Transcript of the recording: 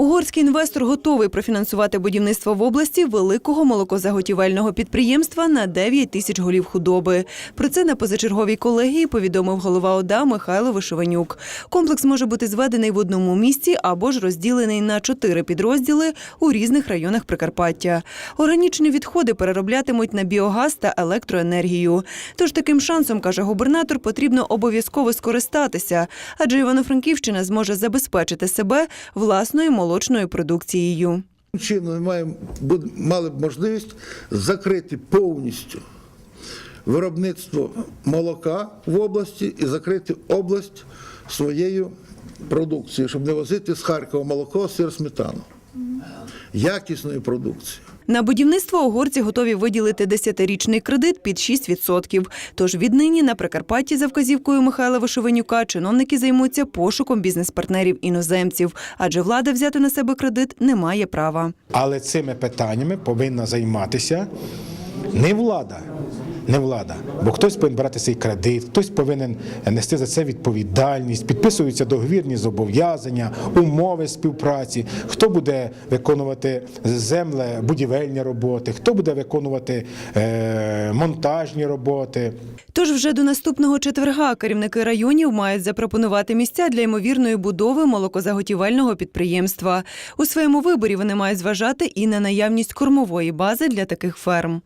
Угорський інвестор готовий профінансувати будівництво в області великого молокозаготівельного підприємства на 9 тисяч голів худоби. Про це на позачерговій колегії повідомив голова ОДА Михайло Вишиванюк. Комплекс може бути зведений в одному місці або ж розділений на чотири підрозділи у різних районах Прикарпаття. Органічні відходи перероблятимуть на біогаз та електроенергію. Тож таким шансом, каже губернатор, потрібно обов'язково скористатися, адже Івано-Франківщина зможе забезпечити себе власною молочною продукцією. Чином маємо, мали б можливість закрити повністю виробництво молока в області і закрити область своєю продукцією, щоб не возити з Харкова молоко, сир, сметану. Якісною продукцією. На будівництво угорці готові виділити 10-річний кредит під 6%. Тож віднині на Прикарпатті за вказівкою Михайла Вишиванюка чиновники займуться пошуком бізнес-партнерів іноземців, адже влада взяти на себе кредит не має права. Але цими питаннями повинна займатися не влада. Не влада, бо хтось повинен брати цей кредит, хтось повинен нести за це відповідальність, підписуються договірні зобов'язання, умови співпраці, хто буде виконувати земле, будівельні роботи, хто буде виконувати е, монтажні роботи. Тож вже до наступного четверга керівники районів мають запропонувати місця для ймовірної будови молокозаготівельного підприємства. У своєму виборі вони мають зважати і на наявність кормової бази для таких ферм.